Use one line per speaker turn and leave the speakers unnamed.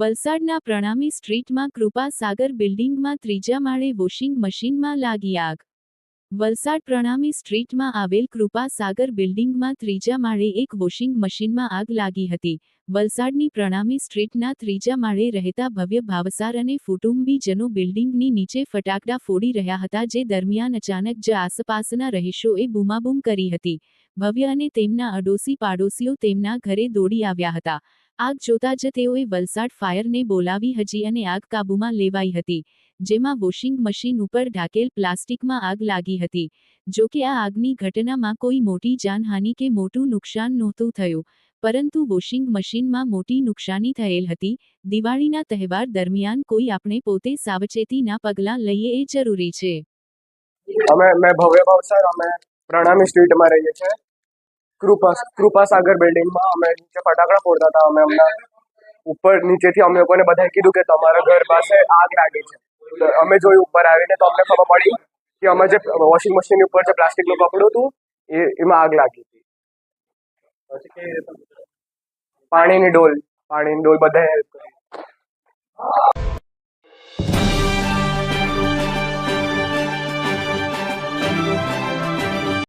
વલસાડના પ્રણામી સ્ટ્રીટમાં કૃપા સાગર બિલ્ડિંગમાં ત્રીજા માળે વોશિંગ મશીનમાં લાગી આગ. વલસાડ પ્રણામી સ્ટ્રીટમાં આવેલ કૃપા સાગર બિલ્ડિંગમાં ત્રીજા માળે એક વોશિંગ મશીનમાં આગ લાગી હતી. વલસાડની પ્રણામી સ્ટ્રીટના ત્રીજા માળે રહેતા ભવ્ય ભાવસાર અને કુટુંબીજનો બિલ્ડિંગની નીચે ફટાકડા ફોડી રહ્યા હતા જે દરમિયાન અચાનક જ આસપાસના રહીશોએ બૂમાબૂમ કરી હતી. ભવ્ય અને તેમના અડોશી પાડોશીઓ તેમના ઘરે દોડી આવ્યા હતા. આગ જોતા જ તેઓએ વલસાડ ફાયરને બોલાવી હજી અને આગ કાબૂમાં લેવાઈ હતી, જેમાં વોશિંગ મશીન ઉપર ઢાકેલ પ્લાસ્ટિકમાં આગ લાગી હતી. જો કે આ આગની ઘટનામાં કોઈ મોટી જાનહાનિ કે મોટું નુકસાન નહોતું થયું, પરંતુ વોશિંગ મશીનમાં મોટી નુકસાની થયેલ હતી. દિવાળીના તહેવાર દરમિયાન કોઈ આપણે પોતે સાવચેતીના પગલાં લઈએ એ જરૂરી છે.
અમે મેં ભવ્ય ભાવસર અમે પ્રણામી સ્ટ્રીટમાં રહીએ છીએ. કૃપા કૃપા સાગર બિલ્ડિંગમાં અમે નીચે ફટાકડા ફોડતા હતા. અમે અમને ઉપર નીચેથી અમે લોકોને બધાએ કીધું કે તમારા ઘર પાસે આગ લાગી છે. અમે જોયું ઉપર આવીને તો અમને ખબર પડી કે અમે જે વોશિંગ મશીન ઉપર જે પ્લાસ્ટિકનું કપડું હતું, એ, એમાં આગ લાગી હતી. પાણીની ડોલ પાણીની ડોલ બધાએ